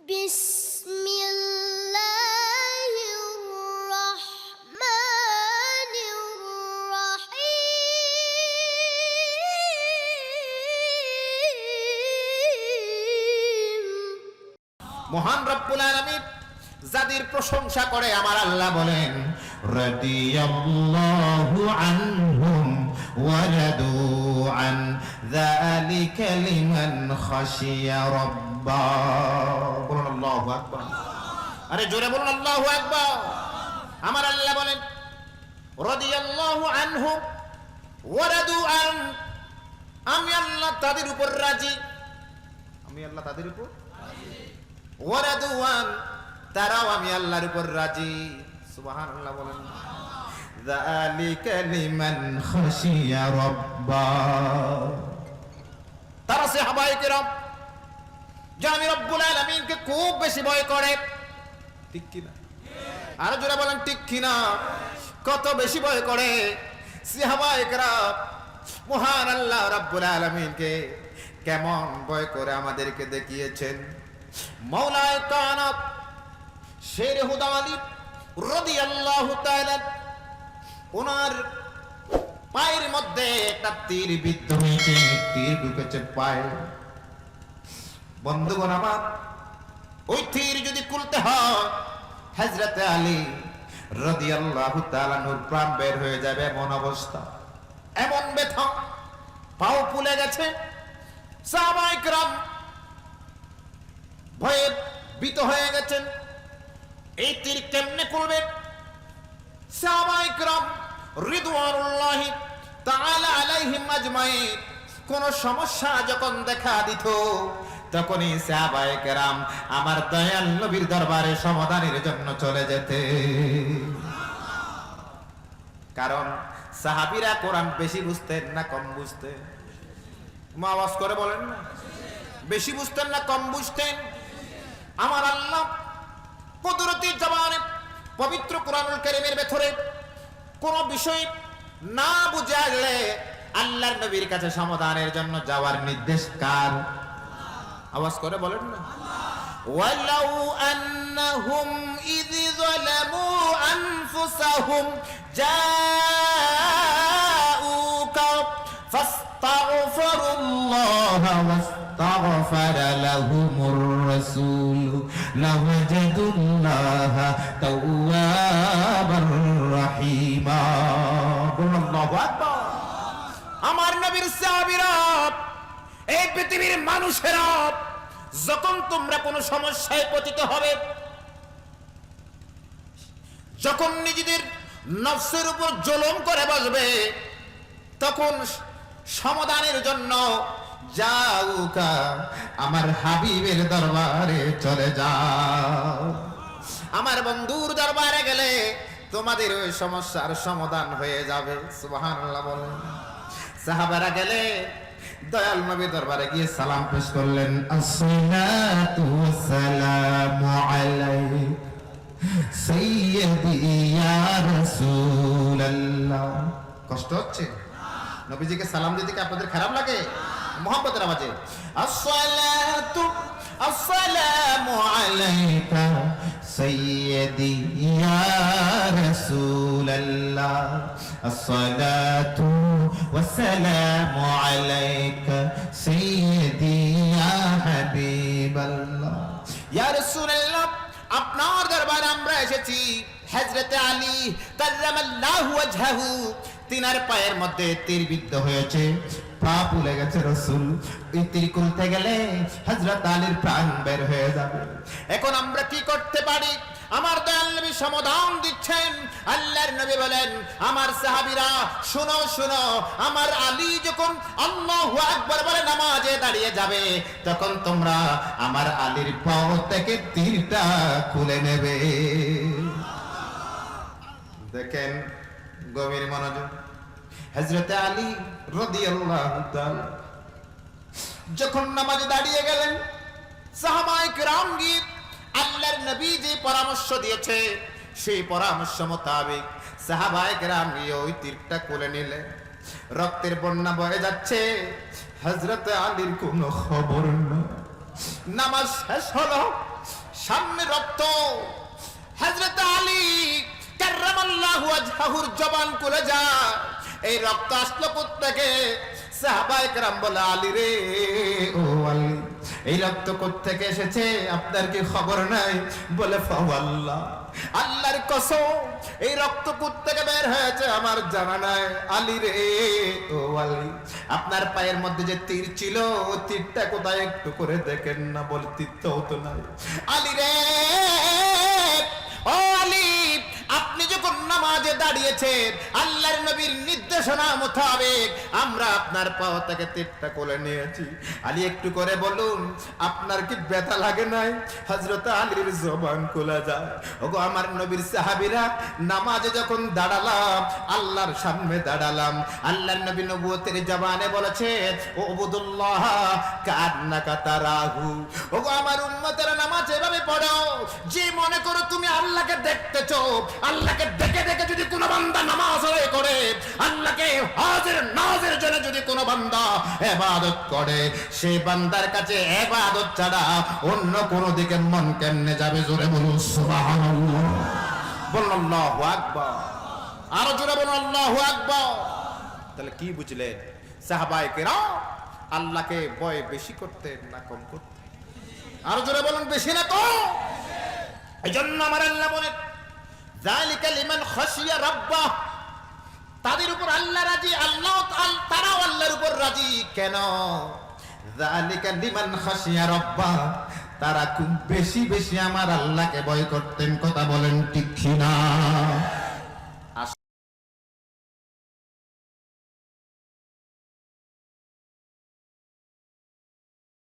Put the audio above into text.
بسم الله الرحمن الرحيم মহান রব্বুল আলামিন যাদের প্রশংসা করে আমার আল্লাহ বলেন রাদিয়াল্লাহু আনহুম রাদু আন যালিকা লিমান খাশিয়া রাব্বা বলুন আল্লাহু আকবার। আরে জোরে বলুন আল্লাহু আকবার। আমার আল্লাহ বলেন রাদিয়াল্লাহু আনহুম ওয়া রাদু আন। আমি আল্লাহ তাদের উপর রাজি। আমি আল্লাহ তাদের উপর? ওয়ারাদুয়ান তারাও আমি আল্লাহর উপর রাজি। সুবহানাল্লাহ বলেন। খুব বেশি ভয় করে না আরও না কত বেশি ভয় করে মহান আল্লাহ রাব্বুল আলামিনকে কেমন ভয় করে আমাদেরকে দেখিয়েছেন? মৌলায় কানাত শের হুদা আলী রদি আল্লাহ ওনার পায়ের মধ্যে একটা তীর বিদ্ধ হয়েছে। তীর ঢুকেছে পায়ে। বন্ধুগণ আমার, ওই তীর যদি খুলতে হয় হজরতে আলী রদি আল্লাহ তালানুর প্রাণ বের হয়ে যাবে এমন অবস্থা। এমন ব্যথা। পাও ফুলে গেছে। সাহাবাইকরাম ভয়ে ভীত হয়ে গেছেন। এই তীর কেমনে করবে সাহাবাইকরাম রিদওয়ানুল্লাহি তাআলা আলাইহিম আজমাইন। কোন সমস্যা যখন দেখা দিত, তখনই সাহাবাইকরাম আমার দয়াল নবীর দরবারে সমাধানের জন্য চলে যেতে। কারণ সাহাবীরা কোরআন বেশি বুঝতেন না কম বুঝতেন? মা আওয়াজ করে বলেন না। বেশি বুঝতেন না কম বুঝতেন? আমার আল্লাহ কুদরতি জবানে পবিত্র কোরআনুল কারীমের ভেতরে কোন বিষয় না বুঝে আসলে আল্লাহর নবীর কাছে সমাধানের জন্য যাওয়ার নির্দেশ কার আওয়াজ করে বলেন না ولو أنهم إذ ظلموا أنفسهم جاءوك فاستغفروا الله واستغفر لهم الرسول لوجدوا الله توابا নবীর সাহাবীরা, এই পৃথিবীর মানুষেরা, যখন তোমরা কোনো সমস্যায় পতিত হবে, যখন নিজেদের নফসের উপর জুলুম করে বসবে, তখন সমাধানের জন্য আমার হাবিবের দরবারে চলে যাও। আমার বন্ধুর দরবারে গেলে তোমাদের ওই সমস্যার সমাধান হয়ে যাবে। বলেন। সাহাবারা গেলে দয়াল নবী দরবারে গিয়ে সালাম পেশ করলেন, আসসালাতু ওয়াসসালামু আলাইহি সাইয়্যিদি ইয়া রাসূলুল্লাহ। কষ্ট হচ্ছে? নবীজিকে সালাম দিতে কি আপনাদের খারাপ লাগে? মোহাম্মতের আওয়াজে, আসসালাতু আসসালামু আলাইকা সাইয়্যিদি ইয়া রাসূলুল্লাহ। আসসালাতু ওয়াসসালামু আলাইকা সাইয়্যিদি ইয়া হাবিবাল্লাহ ইয়া রাসূলুল্লাহ আপনার দরবারে আমরা এসেছি। হযরতে আলী কাররামাল্লাহু ওয়াজহাহু। তিনার পায়ের মধ্যে তীর হয়েছে। পা পুলে গেছে রসুল। ওই তীর খুলতে গেলে হযরত আলীর প্রাণ বের হয়ে যাবে। এখন আমরা কি করতে পারি? আমার দয়াল নবী সমাধান দিচ্ছেন। আল্লাহর নবী বলেন, আমার সাহাবীরা, শুনো শুনো, আমার আলী যখন আল্লাহু আকবার বলে নামাজে দাঁড়িয়ে যাবে, তখন তোমরা আমার আলীর পাও থেকে তীরটা খুলে নেবে। দেখেন গভীর মনোযোগ। হজরতে আলী রাদিয়াল্লাহু তাআলা যখন নামাজে দাঁড়িয়ে গেলেন, সাহাবায়ে কিরাম গিয়ে আল্লাহর নবী যে পরামর্শ দিয়েছে, সেই পরামর্শ মোতাবেক সাহাবায়ে কিরাম গিয়ে ওই তীরটা কোলে নিলেন রক্তের বন্যা বয়ে যাচ্ছে। হজরত আলীর কোনো খবর নামাজ শেষ হলো। সামনে রক্ত। হযরত আলী কাররামাল্লাহু ওয়াজহাহুর জবান কোলে যায়। এই রক্ত আসলো কোত্থেকে? সাহাবায়ে কেরাম বলে, আলী রে, ও আলী এই রক্ত কোত্থেকে এসেছে? আপনার কি খবর নাই? বলে ফাওয়াল্লাহ আল্লাহর কসম, এই রক্ত কোত্থেকে বের হয়েছে আমার জানা নাই। আলী রে, ও আলী, আপনার পায়ের মধ্যে যে তীর ছিল ও তীরটা কোথায় একটু করে দেখেন না বলে তো হতো না আলী রে, ও আলী, আপনি নামাজে আল্লাহর নবীর নির্দেশনা মোতাবেক আমরা আপনার থেকে কোলে নিয়েছি। আলী, একটু করে বলুন, আপনার কি ব্যথা লাগে নাই? হযরত আলীর জবান খোলা যায়। ওগো, আমার নবীর সাহাবীরা, নামাজে যখন দাঁড়ালাম, আল্লাহর সামনে দাঁড়ালাম, আল্লাহর নবী নবুয়তের জবানে বলেছে ও ওগো, আমার উম্মতেরা নামাজ এভাবে পড়ো, যে মনে করো তুমি আল্লাহকে দেখতেছো, আল্লাহকে দেখে দেখে যদি কোনো বান্দা নামাজ আদায় করে, আল্লাহকে হাজির নাজের জন্য যদি কোনো বান্দা ইবাদত করে সেই বান্দার কাছে ইবাদত ছাড়া অন্য কোনো দিকে মন কেমনে যাবে? জোরে বলুন, সুবহানাল্লাহ। বলুন, আল্লাহু আকবার। আরও জোরে বলুন, আল্লাহু আকবার। তাহলে কি বুঝলেন? সাহাবায়ে কেরাম আল্লাহকে ভয় বেশি করতেন না কম করতেন? আরও জোরে বলুন, বেশি না কম? এই জন্য আমার আল্লাহ বলেন তাদের উপর আল্লাহ রাজি, আল্লাহ তারাও আল্লাহর উপর রাজি। কেন? তারা খুব বেশি বেশি আমার আল্লাহকে ভয় করতেন, কথা বলেন ঠিক না